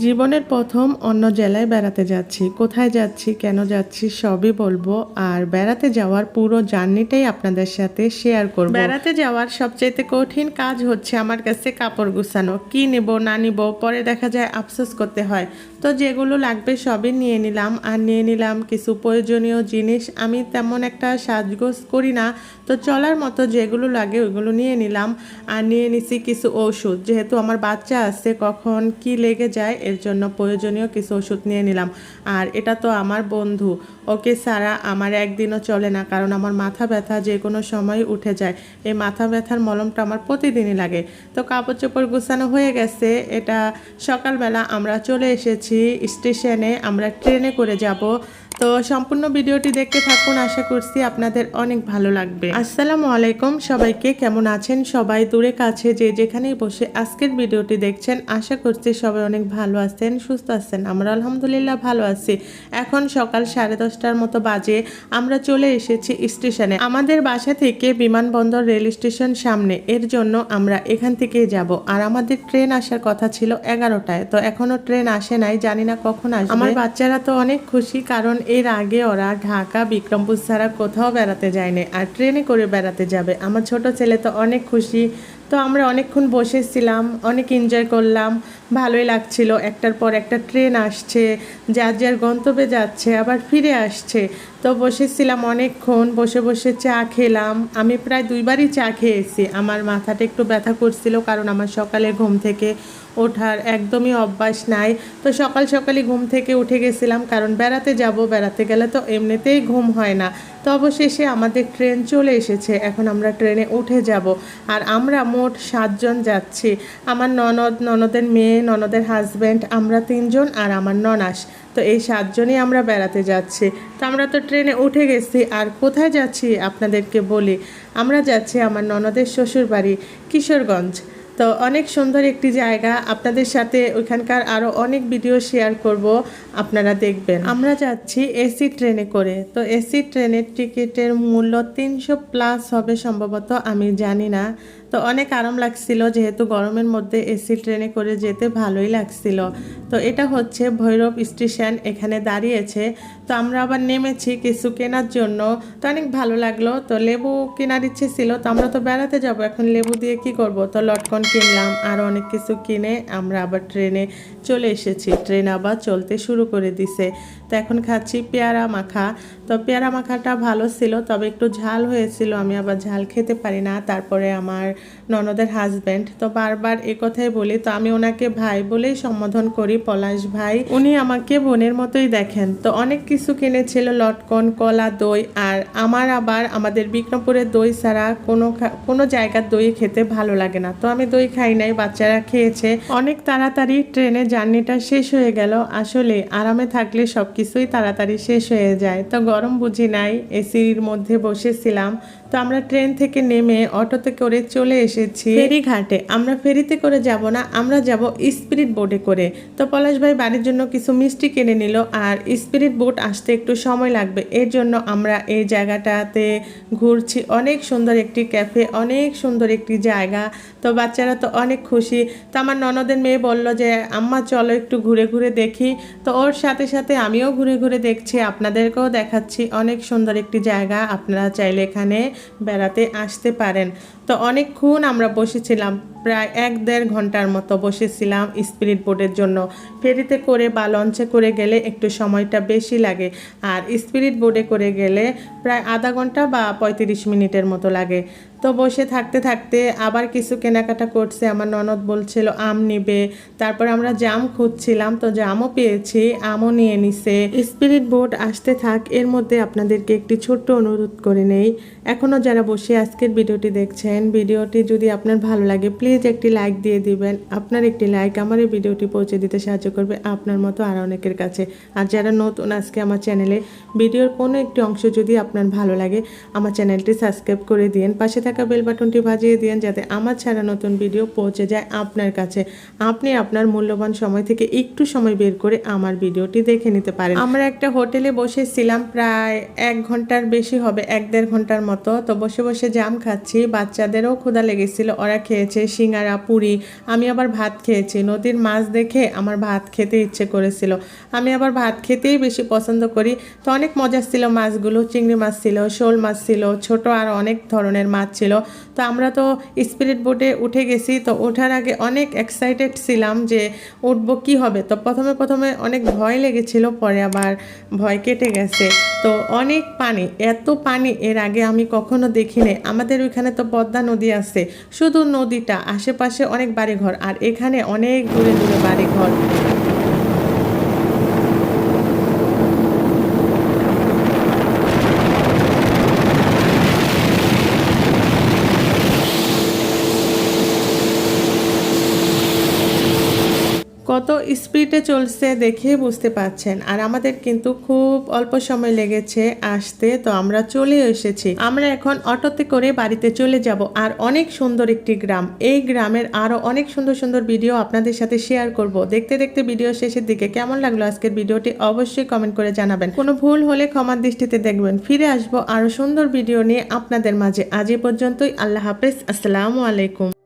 জীবনের প্রথম অন্য জেলায় বেড়াতে যাচ্ছি। কোথায় যাচ্ছি, কেন যাচ্ছি, সবই বলব। আর বেড়াতে যাওয়ার পুরো জার্নিটাই আপনাদের সাথে শেয়ার করব। বেড়াতে যাওয়ার সবচেয়ে কঠিন কাজ হচ্ছে আমার কাছে কাপড় গুছানো। কি নেব, না নিব, পরে দেখা যায় আফসোস করতে হয়। তো যেগুলো লাগবে সবই নিয়ে নিলাম। আর নিয়ে নিলাম কিছু প্রয়োজনীয় জিনিস। আমি তেমন একটা সাজগোজ করি না। তো চলার মতো যেগুলো লাগে ওইগুলো নিয়ে নিলাম। আর নিয়ে নিছি কিছু ওষুধ। যেহেতু আমার বাচ্চা আছে, কখন কি লেগে যায়, এর জন্য প্রয়োজনীয় কিছু ওষুধ নিয়ে নিলাম। আর এটা তো আমার বন্ধু। ওকে সারা আমার একদিনও চলে না। কারণ আমার মাথা ব্যথা যে কোনো সময় উঠে যায়। এই মাথা ব্যথার মলমটা আমার প্রতিদিনই লাগে। তো কাপড় চোপড় গুছানো হয়ে গেছে। এটা সকালবেলা আমরা চলে এসেছি। স্টেশনে আমরা ট্রেনে করে যাব। তো সম্পূর্ণ ভিডিওটি দেখতে থাকুন, আশা করছি আপনাদের অনেক ভালো লাগবে। আসসালামু আলাইকুম, সবাইকে কেমন আছেন? সবাই দূরে কাছে যে যেখানেই বসে আজকের ভিডিওটি দেখছেন, আশা করছি সবাই অনেক ভালো আছেন, সুস্থ আছেন। আমরা আলহামদুলিল্লাহ ভালো আছি। এখন সকাল সাড়ে দশটার মতো বাজে, আমরা চলে এসেছি স্টেশনে। আমাদের বাসা থেকে বিমানবন্দর রেল স্টেশন সামনে, এর জন্য আমরা এখান থেকেই যাব। আর আমাদের ট্রেন আসার কথা ছিল এগারোটায়, তো এখনও ট্রেন আসে নাই, জানি না কখন আসবে। আমার বাচ্চারা তো অনেক খুশি, কারণ এর আগে ওরা ঢাকা, বিক্রমপুর ছাড়া কোথাও বেড়াতে যায়নি। আর ট্রেনে করে বেড়াতে যাবে। আমার ছোট ছেলে তো অনেক খুশি। তো আমরা অনেকক্ষণ বসেছিলাম, অনেক এনজয় করলাম, ভালোই লাগছিল। একটার পর একটা ট্রেন আসছে, যার যার গন্তব্যে যাচ্ছে, আবার ফিরে আসছে। তো বসেছিলাম অনেকক্ষণ, বসে বসে চা খেলাম। আমি প্রায় দুইবারই চা খেয়েছি। আমার মাথাটা একটু ব্যথা করছিল, কারণ আমার সকালে ঘুম থেকে ওঠার একদমই অভ্যাস নাই। তো সকাল সকালই ঘুম থেকে উঠে গেছিলাম, কারণ বেড়াতে যাব, বেড়াতে গেলে তো এমনিতেই ঘুম হয় না। তো অবশেষে আমাদের ট্রেন চলে এসেছে। এখন আমরা ট্রেনে উঠে যাব। আর আমরা মোট সাতজন যাচ্ছি। আমার ননদ, ননদের মেয়ে, ননদের হাজব্যান্ড আমরা তিনজন আর আমার ননাস। তো এই সাতজনই আমরা বেড়াতে যাচ্ছি। তো আমরা তো ট্রেনে উঠে গেছি। আর কোথায় যাচ্ছি আপনাদেরকে বলি? আমরা যাচ্ছি আমার ননদের শ্বশুর বাড়ি কিশোরগঞ্জ। তো অনেক সুন্দর একটি জায়গা। আপনাদের সাথে ওইখানকার আরও অনেক ভিডিও শেয়ার করব। আপনারা দেখবেন। আমরা যাচ্ছি এসি ট্রেনে করে। তো এসি ট্রেনের টিকিটের মূল্য তিনশো প্লাস হবে সম্ভবত, আমি জানি না। তো অনেক আরাম লাগছিল, যেহেতু গরমের মধ্যে এসি ট্রেনে করে যেতে ভালোই লাগছিল। তো এটা হচ্ছে ভৈরব স্টেশন, এখানে দাঁড়িয়েছে। তো আমরা আবার নেমেছি কিছু কেনার জন্য। তো অনেক ভালো লাগল। তো লেবু কেনার ইচ্ছে ছিল, তো আমরা তো বেড়াতে যাব। এখন লেবু দিয়ে কি করব? তো লটকন কিনলাম, আর অনেক কিছু কিনে আমরা আবার ট্রেনে চলে এসেছি। ট্রেন আবার চলতে শুরু করে দিছে। তো এখন খাচ্ছি পেয়ারা মাখা। তো পেয়ারা মাখাটা ভালো ছিল, তবে একটু ঝাল হয়েছিল, আমি আবার ঝাল খেতে পারি না। তারপরে আমার ননদের হাজব্যান্ড তো বারবার এ কথাই বলি, তো আমি ওনাকে ভাই বলেই সম্বোধন করি, পলাশ ভাই। উনি আমাকে বোনের মতোই দেখেন। তো অনেক কিছু কিনেছিল, লটকন, কলা, দই, আর আমার আবার আমাদের বিক্রমপুরের দই ছাড়া কোনো কোনো জায়গার দই খেতে ভালো লাগে না। তো আমি দই খাই নাই, বাচ্চারা খেয়েছে। অনেক তাড়াতাড়ি ট্রেনে জার্নিটা শেষ হয়ে গেল। আসলে আরামে থাকলে সব কিছুই তাড়াতাড়ি শেষ হয়ে যায়। তো গরম বুঝি নাই এসির মধ্যে বসেছিলাম। তো আমরা ট্রেন থেকে নেমে অটোতে করে চলে এসেছি। ফেরিঘাটে। আমরা ফেরিতে করে যাব না, আমরা যাব স্পিরিট বোটে করে। তো পলাশ ভাই বাড়ির জন্য কিছু মিষ্টি কিনে নিল আর স্পিরিট বোট আসতে একটু সময় লাগবে। এর জন্য আমরা এই জায়গাটাতে ঘুরছি। অনেক সুন্দর একটি ক্যাফে, অনেক সুন্দর একটি জায়গা। তো বাচ্চারা তো অনেক খুশি। তো আমার ননদের মেয়ে বলল যে, আম্মা, চলো একটু ঘুরে ঘুরে দেখি। তো ওর সাথে সাথে আমিও ঘুরে ঘুরে দেখছি, আপনাদেরকেও দেখাচ্ছি। অনেক সুন্দর একটি জায়গা, আপনারা চাইলে এখানে বেড়াতে আসতে পারেন। তো অনেকক্ষণ আমরা বসেছিলাম। প্রায় এক দেড় ঘণ্টার মতো বসেছিলাম স্পিরিট বোটের জন্য। ফেরিতে করে বা লঞ্চে করে গেলে একটু সময়টা বেশি লাগে। আর স্পিরিট বোটে করে গেলে প্রায় আধা ঘণ্টা বা পঁয়ত্রিশ মিনিটের মতো লাগে। তো বসে থাকতে থাকতে আবার কিছু কেনাকাটা করছে। আমার ননদ বলছিল, আম নিবে। তারপর আমরা জাম খুঁজছিলাম, তো জামও পেয়েছি, আমও নিয়ে নিছে। স্পিরিট বোট আসতে থাক, এর মধ্যে আপনাদেরকে একটি ছোট্ট অনুরোধ করে নেই। এখনও যারা বসে আজকের ভিডিওটি দেখছেন, ভিডিওটি যদি আপনার ভালো লাগে প্লিজ একটি লাইক দিয়ে দিবেন, আপনার একটি লাইক আমার এই ভিডিওটি পৌঁছে দিতে সাহায্য করবে আপনার মতো আর অনেকের কাছে। আর যারা নতুন আজকে আমার চ্যানেলে ভিডিওর কোনো একটি অংশ যদি আপনার ভালো লাগে, আমার চ্যানেলটি সাবস্ক্রাইব করে দিন, পাশে থাকা বেল বাটনটি বাজিয়ে দিন যাতে আমার ছাড়া নতুন ভিডিও পৌঁছে যায় আপনার কাছে। আপনি আপনার মূল্যবান সময় থেকে একটু সময় বের করে আমার ভিডিওটি দেখে নিতে পারেন। আমরা একটা হোটেলে বসেছিলাম, প্রায় এক ঘণ্টার বেশি হবে, এক দেড় ঘণ্টার মতো। তো বসে বসে জাম খাচ্ছি, বাচ্চাদেরও ক্ষুধা লেগেছিল, ওরা খেয়েছে সিঙ্গারা, পুরি। আমি আবার ভাত খেয়েছি। নদীর মাছ দেখে আমার ভাত খেতে ইচ্ছে করেছিল। আমি আবার ভাত খেতেই বেশি পছন্দ করি। তো অনেক মজা ছিল মাছগুলো। চিংড়ি মাছ ছিল, শোল মাছ ছিল, ছোট আর অনেক ধরনের মাছ ছিল। তো আমরা তো স্পিরিট বোটে উঠে গেছি। তো ওঠার আগে অনেক এক্সাইটেড ছিলাম যে উঠবো কি হবে। তো প্রথমে প্রথমে অনেক ভয় লেগেছিল, পরে আবার ভয় কেটে গেছে। তো অনেক পানি, এত পানি এর আগে আমি কখনো দেখিনি। আমাদের ওইখানে তো পদ্মা নদী আছে। শুধু নদীটা আশেপাশে অনেক বাড়িঘর আর এখানে অনেক দূরে দূরে বাড়িঘর। কত স্পিডে চলছে দেখে বুঝতে পাচ্ছেন আর আমাদের কিন্তু খুব অল্প সময় লেগেছে আসতে, তো আমরা চলে এসেছি। আমরা এখন অটোতে করে বাড়িতে চলে যাব। আর অনেক সুন্দর একটি গ্রাম। এই গ্রামের আরও অনেক সুন্দর সুন্দর ভিডিও আপনাদের সাথে শেয়ার করব। দেখতে দেখতে ভিডিও শেষের দিকে কেমন লাগল আজকের ভিডিওটি অবশ্যই কমেন্ট করে জানাবেন। কোনো ভুল হলে ক্ষমার দৃষ্টিতে দেখবেন। ফিরে আসব আরও সুন্দর ভিডিও নিয়ে আপনাদের মাঝে। আজ এই পর্যন্তই। আল্লাহ হাফেজ। আসসালামু আলাইকুম।